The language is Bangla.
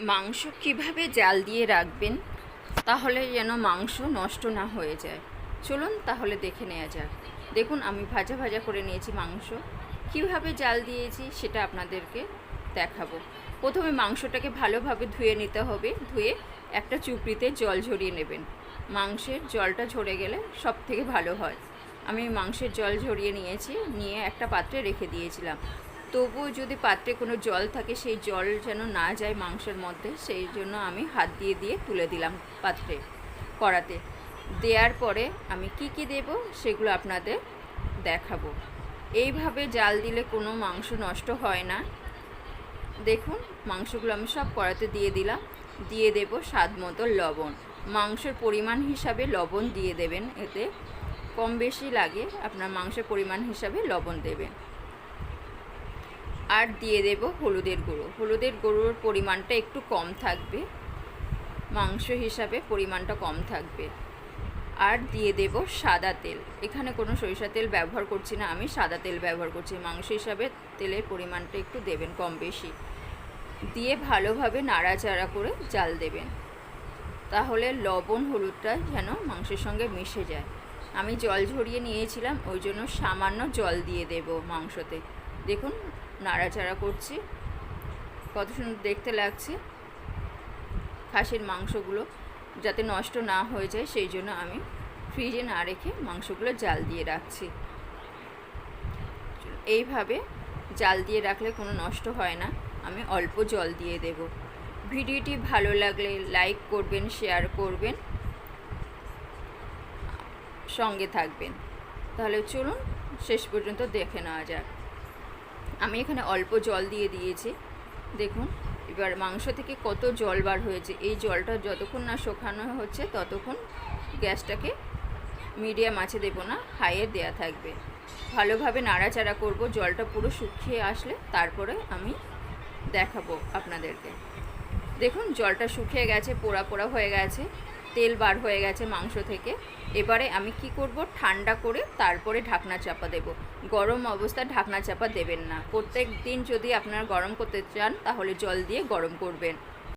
মাংস কীভাবে জাল দিয়ে রাখবেন? তাহলে যেন মাংস নষ্ট না হয়ে যায়। চলুন তাহলে দেখে নেওয়া যাক। দেখুন, আমি ভাজা ভাজা করে নিয়েছি মাংস। কীভাবে জাল দিয়েছি সেটা আপনাদেরকে দেখাবো। প্রথমে মাংসটাকে ভালোভাবে ধুয়ে নিতে হবে। ধুয়ে একটা চুপড়িতে জল ঝরিয়ে নেবেন। মাংসের জলটা ঝরে গেলে সব থেকে ভালো হয়। আমি মাংসের জল ঝরিয়ে নিয়েছি, নিয়ে একটা পাত্রে রেখে দিয়েছিলাম। তবুও যদি পাত্রে কোনো জল থাকে, সেই জল যেন না যায় মাংসের মধ্যে, সেই জন্য আমি হাত দিয়ে দিয়ে তুলে দিলাম পাত্রে কড়াতে। দেওয়ার পরে আমি কি কি দেব সেগুলো আপনাদের দেখাবো। এইভাবে জাল দিলে কোনো মাংস নষ্ট হয় না। দেখুন, মাংসগুলো আমি সব কড়াতে দিয়ে দিলাম। দিয়ে দেব স্বাদ মতো লবণ। মাংসের পরিমাণ হিসাবে লবণ দিয়ে দেবেন, এতে কম বেশি লাগে, আপনার মাংসের পরিমাণ হিসাবে লবণ দেবেন। আর দিয়ে দেব হলুদের গুঁড়ো। হলুদের গুঁড়োর পরিমাণটা একটু কম থাকবে। মাংস হিসাবে পরিমাণটা কম থাকবে। আর দিয়ে দেব সাদা তেল। এখানে কোনো সরিষা তেল ব্যবহার করছি না আমি, সাদা তেল ব্যবহার করছি। মাংস হিসাবে তেলের পরিমাণটা একটু দেবেন কম বেশি। দিয়ে ভালোভাবে নাড়াচাড়া করে জাল দেবেন। তাহলে লবণ হলুদটা যেন মাংসের সঙ্গে মিশে যায়। আমি জল ঝরিয়ে নিয়েছিলাম, ওই জন্য সামান্য জল দিয়ে দেব মাংসতে। দেখুন, নাড়াচাড়া করছি। কত সুন্দর দেখতে লাগছে। খাসির মাংসগুলো যাতে নষ্ট না হয়ে যায়, সেই জন্য আমি ফ্রিজে না রেখে মাংসগুলো জাল দিয়ে রাখছি। এইভাবে জাল দিয়ে রাখলে কোনো নষ্ট হয় না। আমি অল্প জল দিয়ে দেব। ভিডিওটি ভালো লাগলে লাইক করবেন, শেয়ার করবেন। সঙ্গে থাকবেন। তাহলে চলুন, শেষ পর্যন্ত দেখে নেওয়া যাক। আমি এখানে অল্প জল দিয়ে দিয়েছি। দেখুন, এবার মাংস থেকে কত জল বার হয়েছে। এই জলটা যতক্ষণ না শোকানো হচ্ছে, ততক্ষণ গ্যাসটাকে মিডিয়াম আছে দেবো না, হাইয়ে দেয়া থাকবে। ভালোভাবে নাড়াচাড়া করব, জলটা পুরো শুকিয়ে আসলে তারপরে আমি দেখাবো আপনাদেরকে। দেখুন, জলটা শুকিয়ে গেছে, পোড়া পোড়া হয়ে গেছে। তেল বার হয়ে গেছে মাংস থেকে। এবারে আমি কি করব? ঠান্ডা করে তারপরে ঢাকনা চাপা দেব। গরম অবস্থায় ঢাকনা চাপা দেবেন না। প্রত্যেক দিন যদি আপনারা গরম করতে চান, তাহলে জল দিয়ে গরম করবেন।